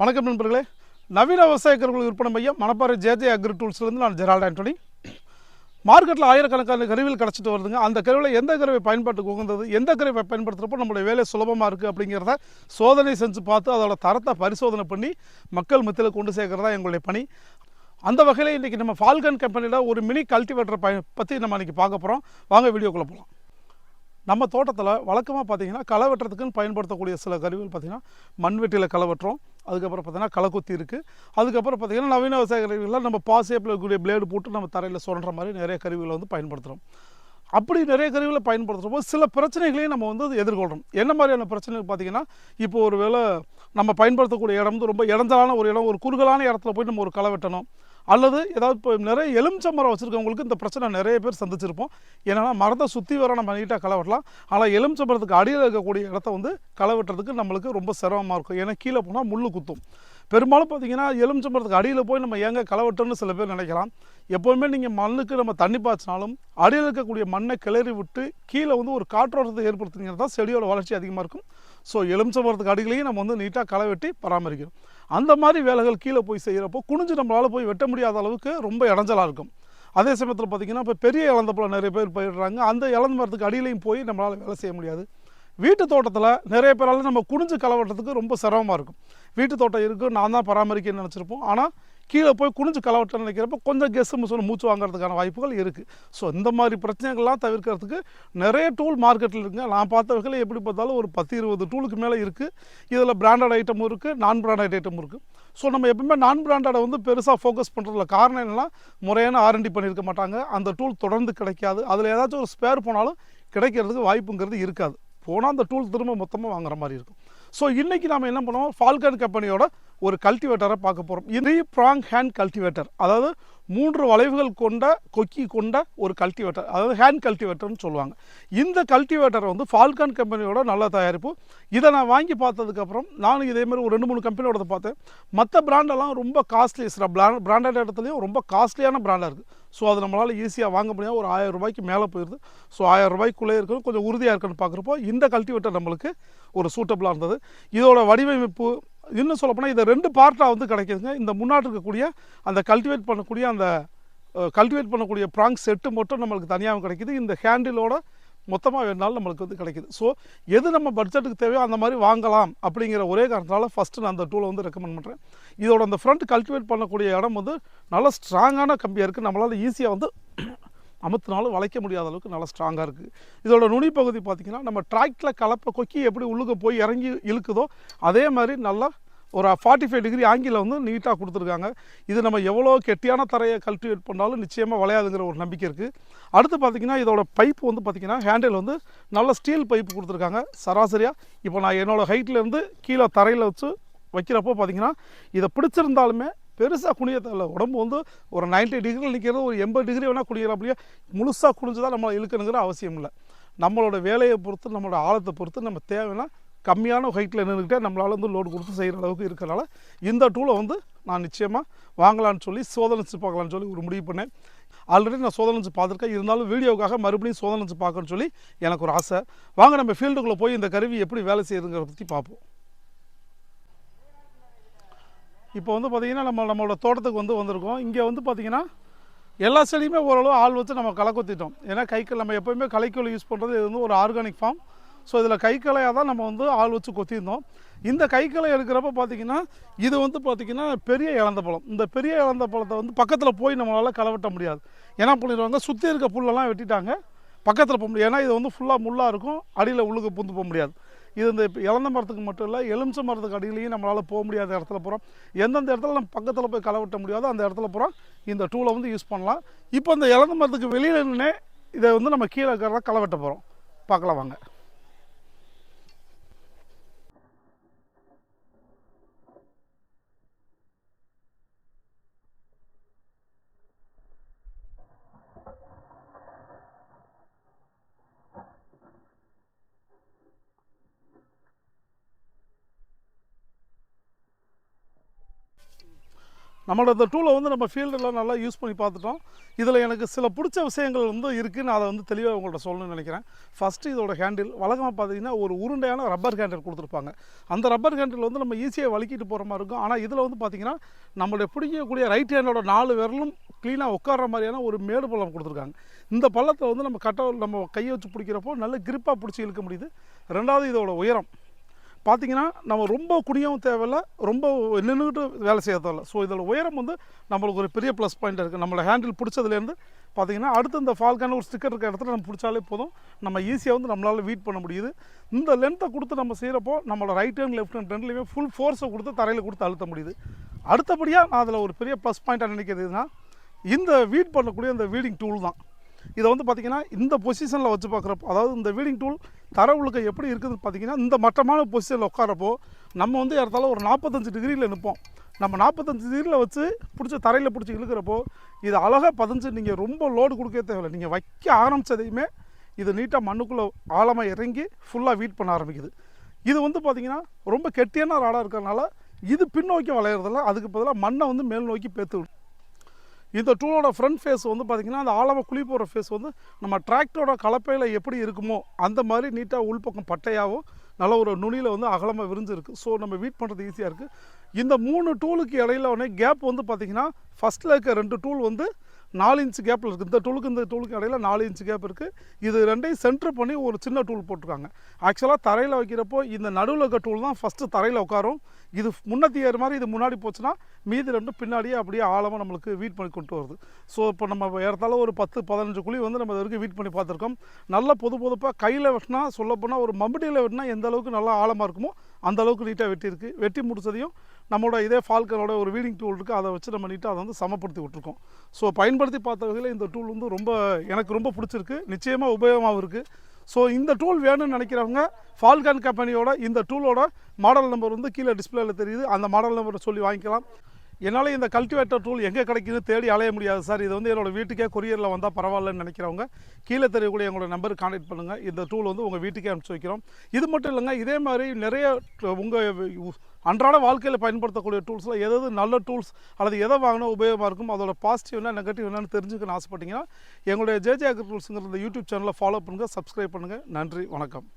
வணக்கம் நண்பர்களே. நவீன விவசாய கருவிகள் விற்பனை மையம் மணப்பாறை ஜேஜே அக்ரி டூல்ஸ்லேருந்து நான் ஜெரால்ட் ஆண்டனி. மார்க்கெட்டில் ஆயிரக்கணக்கான கருவிகள் கிடச்சிட்டு வருதுங்க. அந்த கருவியில் எந்த கருவை பயன்பாட்டுக்கு உகந்தது எந்த கருவை பயன்படுத்துகிறப்போ நம்மளுடைய வேலை சுலபமாக இருக்குது அப்படிங்கிறத சோதனை செஞ்சு பார்த்து அதோட தரத்தை பரிசோதனை பண்ணி மக்கள் மத்தியில் கொண்டு சேர்க்குறதா எங்களுடைய பணி. அந்த வகையில் இன்றைக்கி நம்ம ஃபால்கன் கம்பெனியில் ஒரு மினி கல்டிவேட்டரை பய பற்றி நம்ம இன்றைக்கி பார்க்க போகிறோம் வாங்க வீடியோக்குள்ளே போகலாம் நம்ம தோட்டத்தில் வழக்கமாக பார்த்தீங்கன்னா களை வெட்டுறதுக்குன்னு பயன்படுத்தக்கூடிய சில கருவிகள் பார்த்தீங்கன்னா மண்வெட்டியில் களை வெட்டுறோம் அதுக்கப்புறம் பார்த்தீங்கன்னா களக்குத்தி இருக்குது அதுக்கப்புறம் பார்த்திங்கன்னா நவீன விவசாய கருவிகளில் நம்ம பாசேப்பில் இருக்கக்கூடிய பிளேடு போட்டு நம்ம தரையில் சுரண்டுற மாதிரி நிறைய கருவிகளை வந்து பயன்படுத்துகிறோம் அப்படி நிறைய கருவிகளை பயன்படுத்துகிறப்போ சில பிரச்சனைகளையும் நம்ம வந்து எதிர்கொள்கிறோம் என்ன மாதிரியான பிரச்சனை பார்த்தீங்கன்னா இப்போ ஒரு வேளை நம்ம பயன்படுத்தக்கூடிய இடம் வந்து ரொம்ப இடஞ்சலான ஒரு இடம் ஒரு குறுகலான இடத்துல போய் நம்ம ஒரு களை வெட்டணும். அல்லது ஏதாவது இப்போ நிறைய எலுமிச்சை மரம் வச்சுருக்கவங்களுக்கு இந்த பிரச்சனை நிறைய பேர் சந்திச்சிருப்போம். ஏன்னா மரத்தை சுற்றி வர நம்ம நீட்டாக களை வெட்டலாம். ஆனால் எலுமிச்சை மரத்துக்கு அடியில் இருக்கக்கூடிய இடத்த வந்து களை வெட்டுறதுக்கு நம்மளுக்கு ரொம்ப சிரமமாக இருக்கும். ஏன்னா கீழே போனால் முள் குத்தும். பெரும்பாலும் பார்த்தீங்கன்னா எலுமிச்சை மரத்துக்கு அடியில் போய் நம்ம ஏங்க களை வெட்டணும்னு சில பேர் நினைக்கலாம். எப்போவுமே நீங்கள் மண்ணுக்கு நம்ம தண்ணி பாய்ச்சினாலும் அடியில் இருக்கக்கூடிய மண்ணை கிளறி விட்டு கீழே வந்து ஒரு காற்றோட்டத்தை ஏற்படுத்துங்கிறது தான் செடியோட வளர்ச்சி அதிகமாக இருக்கும். ஸோ எலுமிச்சை மரத்துக்கு அடியிலையும் நம்ம வந்து நீட்டாக களை வெட்டி பராமரிக்கணும் அந்த மாதிரி வேலைகள் கீழே போய் செய்கிறப்போ குனிஞ்சு நம்மளால் போய் வெட்ட முடியாத அளவுக்கு ரொம்ப இடைஞ்சலாக இருக்கும். அதே சமயத்தில் பார்த்திங்கன்னா இப்போ பெரிய இழந்த பழம் நிறைய பேர் பயிடுறாங்க. அந்த இழந்த மரத்துக்கு அடியிலையும் போய் நம்மளால் வேலை செய்ய முடியாது. வீட்டு தோட்டத்தில் நிறைய பேரால் நம்ம குனிஞ்சு களை வெட்டுறதுக்கு ரொம்ப சிரமமாக இருக்கும். வீட்டு தோட்டம் இருக்குது நான் தான் பராமரிக்கணும்னு நினச்சிருப்போம். ஆனால் கீழே போய் குனிஞ்சு களை நினைக்கிறப்ப கொஞ்சம் கெஸ்ஸு முசு மூச்சு வாங்குறதுக்கான வாய்ப்புகள் இருக்குது ஸோ இந்த மாதிரி பிரச்சனைகள்லாம் தவிர்க்கிறதுக்கு நிறைய டூல் மார்க்கெட்டில் இருக்குங்க. நான் பார்த்த வகையில் எப்படி பார்த்தாலும் ஒரு பத்து இருபது டூலுக்கு மேலே இருக்குது இதில் பிராண்டட் ஐட்டமும் இருக்குது நான் பிராண்டட் ஐட்டமும் இருக்குது ஸோ நம்ம எப்பவுமே நான் பிராண்டடை வந்து பெருசாக ஃபோக்கஸ் பண்ணுறதுல காரணம் என்னென்னா முறையான ஆர்என்டி பண்ணியிருக்க மாட்டாங்க. அந்த டூல் தொடர்ந்து கிடைக்காது. அதில் ஏதாச்சும் ஒரு ஸ்பேர் போனாலும் கிடைக்கிறதுக்கு வாய்ப்புங்கிறது இருக்காது. போனால் அந்த டூல் திரும்ப மொத்தமாக வாங்குற மாதிரி இருக்கும். ஸோ இன்றைக்கி நம்ம என்ன பண்ணுவோம்? ஃபால்கன் கம்பெனியோட ஒரு கல்டிவேட்டரை பார்க்க போகிறோம் இது ப்ராங் ஹேண்ட் கல்டிவேட்டர் அதாவது மூன்று வளைவுகள் கொண்ட கொக்கி கொண்ட ஒரு கல்டிவேட்டர் அதாவது ஹேண்ட் கல்டிவேட்டர்னு சொல்லுவாங்க. இந்த கல்டிவேட்டர் வந்து ஃபால்கன் கம்பெனியோட நல்ல தயாரிப்பு. இதை நான் வாங்கி பார்த்ததுக்கப்புறம் நானும் இதேமாதிரி ஒரு ரெண்டு மூணு கம்பெனியோட பார்த்தேன். மற்ற பிராண்டெல்லாம் ரொம்ப காஸ்ட்லி சில பிராண்ட் பிராண்டட் இடத்துலையும் ரொம்ப காஸ்ட்லியான பிராண்டாக இருக்குது ஸோ அது நம்மளால் ஈஸியாக வாங்க முடியாது. ஒரு ஆயிரம் ரூபாய்க்கு மேலே போயிடுது ஸோ ஆயிரம் ரூபாய்க்குள்ளே இருக்கணும் கொஞ்சம் உறுதியாக இருக்குன்னு பார்க்குறப்போ இந்த கல்டிவேட்டர் நம்மளுக்கு ஒரு சூட்டபுளாக இருந்தது. இதோட வடிவமைப்பு இன்னும் சொல்லப்போனால் இதை ரெண்டு பார்ட்டாக வந்து கிடைக்கிதுங்க. இந்த முன்னாடி இருக்கக்கூடிய அந்த கல்டிவேட் பண்ணக்கூடிய அந்த கல்டிவேட் பண்ணக்கூடிய ப்ராங் செட்டு மட்டும் நம்மளுக்கு தனியாகவும் கிடைக்கிது. இந்த ஹேண்டிலோட மொத்தமாக வேணாலும் நம்மளுக்கு வந்து கிடைக்கிது. ஸோ எது நம்ம பட்ஜெட்டுக்கு தேவையோ அந்த மாதிரி வாங்கலாம் அப்படிங்கிற ஒரே காரணத்தால் ஃபஸ்ட்டு நான் அந்த டூலை வந்து ரெக்கமெண்ட் பண்ணுறேன் இதோட அந்த ஃப்ரண்ட் கல்டிவேட் பண்ணக்கூடிய இடம் வந்து நல்ல ஸ்ட்ராங்கான கம்பியாக இருக்குது நம்மளால் ஈஸியாக வந்து அமுத்தினாலும் வளைக்க முடியாத அளவுக்கு நல்லா ஸ்ட்ராங்காக இருக்குது இதோட நுனி பகுதி பார்த்திங்கன்னா நம்ம ட்ராக்டில் கலப்பை கொக்கி எப்படி உள்ளுக்கு போய் இறங்கி இழுக்குதோ அதே மாதிரி நல்லா ஒரு ஃபார்ட்டி ஃபைவ் டிகிரி ஆங்கில வந்து நீட்டாக கொடுத்துருக்காங்க. இது நம்ம எவ்வளோ கெட்டியான தரையை கல்டிவேட் பண்ணாலும் நிச்சயமாக வளையாதுங்கிற ஒரு நம்பிக்கை இருக்குது அடுத்து பார்த்திங்கன்னா இதோட பைப்பு வந்து பார்த்திங்கன்னா ஹேண்டில் வந்து நல்ல ஸ்டீல் பைப்பு கொடுத்துருக்காங்க. சராசரியாக இப்போ நான் என்னோடய ஹைட்லேருந்து கீழே தரையில் வச்சு வைக்கிறப்போ பார்த்திங்கன்னா இதை பிடிச்சிருந்தாலுமே பெருசாக குனிய தேவையில்ல உடம்பு வந்து ஒரு நைன்ட்டி டிகிரியில் நிற்கிறது ஒரு எண்பது டிகிரி வேணால் குடிக்கிறப்படியே முழுசாக குனிஞ்சு தான் நம்மளை இழுக்கணுங்கிற அவசியம் இல்லை. நம்மளோட வேலையை பொறுத்து நம்மளோட ஆழத்தை பொறுத்து நம்ம தேவைன்னா கம்மியான ஹைட்டில் நின்றுக்கிட்டே நம்மளால் வந்து லோடு கொடுத்து செய்கிற அளவுக்கு இருக்கிறனால இந்த டூலை வந்து நான் நிச்சயமாக வாங்கலான்னு சொல்லி சோதனைச்சு பார்க்கலான்னு சொல்லி ஒரு முடிவு பண்ணேன். ஆல்ரெடி நான் சோதனைச்சு பார்த்துருக்கேன். இருந்தாலும் வீடியோக்காக மறுபடியும் சோதனைச்சு பார்க்கணும்னு சொல்லி எனக்கு ஒரு ஆசை. வாங்க நம்ம ஃபீல்டுக்குள்ளே போய் இந்த கருவி எப்படி வேலை செய்யுதுங்கிறத பற்றி பார்ப்போம். இப்போ வந்து பார்த்திங்கன்னா நம்ம நம்மளோட தோட்டத்துக்கு வந்து வந்திருக்கோம். இங்கே வந்து பார்த்திங்கன்னா எல்லா செடியுமே ஓரளவு ஆள் வச்சு நம்ம களை கொத்திட்டோம் ஏன்னா கைக்கள் நம்ம எப்போயுமே களைக்கோல் யூஸ் பண்ணுறது இது வந்து ஒரு ஆர்கானிக் ஃபார்ம் ஸோ இதில் கைக்களையாக தான் நம்ம வந்து ஆள் வச்சு கொத்தியிருந்தோம். இந்த கைக்களை எடுக்கிறப்ப பார்த்திங்கன்னா இது வந்து பார்த்திங்கன்னா பெரிய இழந்த பழம். இந்த பெரிய இழந்த பழத்தை வந்து பக்கத்தில் போய் நம்மளால் களை வெட்ட முடியாது. ஏன்னா பண்ணிடுவாங்க? சுற்றி இருக்க புல்லெல்லாம் வெட்டிட்டாங்க. பக்கத்தில் போக முடியாது. ஏன்னா இது வந்து ஃபுல்லாக முள்ளாக இருக்கும். அடியில் உள்ளுக்கு புந்து போக முடியாது. இது இந்த இழந்த மரத்துக்கு மட்டும் இல்லை எலுமிச்சை மரத்துக்கு அடியிலையும் நம்மளால் போக முடியாத இடத்துல போகிறோம் எந்தெந்த இடத்துல நம்ம பக்கத்தில் போய் களை வெட்ட முடியாதோ அந்த இடத்துல போகிறோம் இந்த டூலை வந்து யூஸ் பண்ணலாம். இப்போ இந்த இழந்த மரத்துக்கு வெளியில் நின்று இதை வந்து நம்ம கீழே இருக்கிறத களை வெட்ட போகிறோம் பார்க்கலாம் வாங்க. நம்மளோட இந்த டூலை வந்து நம்ம ஃபீல்டில் நல்லா யூஸ் பண்ணி பார்த்துட்டோம். இதில் எனக்கு சில பிடிச்ச விஷயங்கள் வந்து இருக்குது நான் அதை வந்து தெளிவாக உங்கள்கிட்ட சொல்லணும்னு நினைக்கிறேன். ஃபஸ்ட்டு இதோட ஹேண்டில் வழக்கமாக பார்த்தீங்கன்னா ஒரு உருண்டையான ரப்பர் ஹேண்டில் கொடுத்துருப்பாங்க. அந்த ரப்பர் ஹேண்டில் வந்து நம்ம ஈஸியாக வலிக்கிட்டு போகிற மாதிரி இருக்கும். ஆனால் இதில் வந்து பார்த்திங்கன்னா நம்மளுடைய பிடிக்கக்கூடிய ரைட் ஹேண்டோட நாலு விரலும் க்ளீனாக உட்கார்ற மாதிரியான ஒரு மேடு பள்ளம் கொடுத்துருக்காங்க. இந்த பள்ளத்தை வந்து நம்ம கட்ட நம்ம கையை வச்சு பிடிக்கிறப்போ நல்ல கிரிப்பாக பிடிச்சி இழுக்க முடியுது. ரெண்டாவது இதோட உயரம். பார்த்தீங்கன்னா நம்ம ரொம்ப குனியவும் தேவையில்ல ரொம்ப நின்றுக்கிட்டு வேலை செய்ய தேவையில்லை ஸோ இதோட உயரம் வந்து நம்மளுக்கு ஒரு பெரிய ப்ளஸ் பாயிண்ட் இருக்குது நம்மளை ஹேண்டில் பிடிச்சதுலேருந்து பார்த்தீங்கன்னா அடுத்து இந்த ஃபால்கான ஒரு ஸ்டிக்கர் இருக்க இடத்துல நம்ம பிடிச்சாலே போதும். நம்ம ஈஸியாக வந்து நம்மளால் வீட் பண்ண முடியுது. இந்த லென்த்தை கொடுத்து நம்ம செய்கிறப்போ நம்மளோட ரைட் ஹேண்ட் லெஃப்ட் ஹேண்ட் ரெண்டுலேயுமே ஃபுல் ஃபோர்ஸை கொடுத்து தரையில் கொடுத்து அழுத்த முடியுது. அடுத்தபடியாக நான் அதில் ஒரு பெரிய ப்ளஸ் பாயிண்ட்டாக நினைக்கிறதுனா இந்த வீட் பண்ணக்கூடிய இந்த வீடிங் டூல் தான். இதை வந்து பார்த்திங்கன்னா இந்த பொசிஷனில் வச்சு பார்க்குறப்போ அதாவது இந்த வீடிங் டூல் தர உழுக்க எப்படி இருக்குதுன்னு பார்த்தீங்கன்னா இந்த மட்டமான பொசிஷனில் உட்காரப்போ நம்ம வந்து இடத்தால ஒரு நாற்பத்தஞ்சு டிகிரியில் நிற்போம் நம்ம நாற்பத்தஞ்சு டிகிரியில் வச்சு பிடிச்சி தரையில் பிடிச்சி இழுக்கிறப்போ இது அழகாக பதிஞ்சு நீங்கள் ரொம்ப லோடு கொடுக்க தேவையில்லை. நீங்கள் வைக்க ஆரம்பித்ததையுமே இது நீட்டாக மண்ணுக்குள்ளே ஆழமாக இறங்கி ஃபுல்லாக வீட் பண்ண ஆரம்பிக்குது. இது வந்து பார்த்திங்கன்னா ரொம்ப கெட்டியான ராடாக இருக்கிறனால இது பின்னோக்கி வளையிறதில்ல அதுக்கு பதிலாக மண்ணை வந்து மேல் நோக்கி பேத்து விடும் இந்த டூலோட ஃப்ரண்ட் ஃபேஸ் வந்து பார்த்திங்கன்னா அந்த ஆழமாக குழி போகிற ஃபேஸ் வந்து நம்ம டிராக்டரோட கலப்பையில் எப்படி இருக்குமோ அந்த மாதிரி நீட்டாக உள்பக்கம் பட்டையாகவும் நல்ல ஒரு நுனியில் வந்து அகலமாக விரிஞ்சிருக்கு ஸோ நம்ம வீட் பண்ணுறது ஈஸியாக இருக்குது இந்த மூணு டூலுக்கு இடையில உடனே கேப் வந்து பார்த்திங்கன்னா ஃபஸ்ட்டில் இருக்க ரெண்டு டூல் வந்து நாலு இன்ச்சு கேப்பில் இருக்குது இந்த டூலுக்கு இந்த டூலுக்கு இடையில நாலு இன்ச்சு கேப் இருக்குது இது ரெண்டையும் சென்டர் பண்ணி ஒரு சின்ன டூல் போட்டிருக்காங்க. ஆக்சுவலாக தரையில் வைக்கிறப்போ இந்த நடுவில் இருக்க டூல் தான் ஃபஸ்ட்டு தரையில் உட்காரும். இது முன்னத்தி ஏறு மாதிரி இது முன்னாடி போச்சுன்னா மீதி ரெண்டும் பின்னாடியே அப்படியே ஆழமாக நம்மளுக்கு வீட் பண்ணி கொண்டு வருது. ஸோ இப்போ நம்ம ஏறத்தால ஒரு பத்து பதினஞ்சு குழி வந்து நம்ம இது வரைக்கும் வீட் பண்ணி பார்த்துருக்கோம். நல்ல பொது பொதுப்பாக கையில் வெட்டினா சொல்லப்போனால் ஒரு மம்பட்டியில் வெட்டினா எந்த அளவுக்கு நல்லா ஆழமாக இருக்குமோ அந்த அளவுக்கு நீட்டாக வெட்டியிருக்கு. வெட்டி முடிச்சதையும் நம்மளோட இதே ஃபால்கனோட ஒரு வீடிங் டூல் இருக்குது அதை வச்சு நம்ம நீட்டாக அதை வந்து சமப்படுத்தி விட்ருக்கோம் ஸோ பயன்படுத்தி பார்த்த வகையில் இந்த டூல் வந்து ரொம்ப எனக்கு ரொம்ப பிடிச்சிருக்கு. நிச்சயமாக உபயோகமாகவும் இருக்குது ஸோ இந்த டூல் வேணும்னு நினைக்கிறவங்க ஃபால்கான் கம்பெனியோட இந்த டூலோட மாடல் நம்பர் வந்து கீழே டிஸ்பிளேயில் தெரியுது. அந்த மாடல் நம்பரை சொல்லி வாங்கிக்கலாம். என்னால் இந்த கல்டிவேட்டர் டூல் எங்கே கிடைக்குதுன்னு தேடி அலைய முடியாது சார். இது வந்து என்னோட வீட்டுக்கே கொரியரில் வந்தால் பரவாயில்லன்னு நினைக்கிறவங்க கீழே தெரியக்கூடிய எங்களோட நம்பருக்கு கான்டெக்ட் பண்ணுங்கள் இந்த டூல் வந்து உங்கள் வீட்டுக்கே அனுப்பிச்சு வைக்கிறோம். இது மட்டும் இல்லைங்க இதே மாதிரி நிறைய உங்கள் அன்றாட வாழ்க்கையில் பயன்படுத்தக்கூடிய டூல்ஸில் எதாவது நல்ல டூல்ஸ் அல்லது எதை வாங்கினா உபயோகமாக இருக்கும் அதோட பாசிட்டிவ் என்ன நெகட்டிவ் என்னன்னு தெரிஞ்சுக்கணும்னு ஆசைப்பட்டீங்கன்னா எங்களுடைய ஜேஜே அக்ரி டூல்ஸுங்கிற இந்த யூடியூப் சேனலை ஃபாலோ பண்ணுங்கள் சப்ஸ்கிரைப் பண்ணுங்கள் நன்றி வணக்கம்.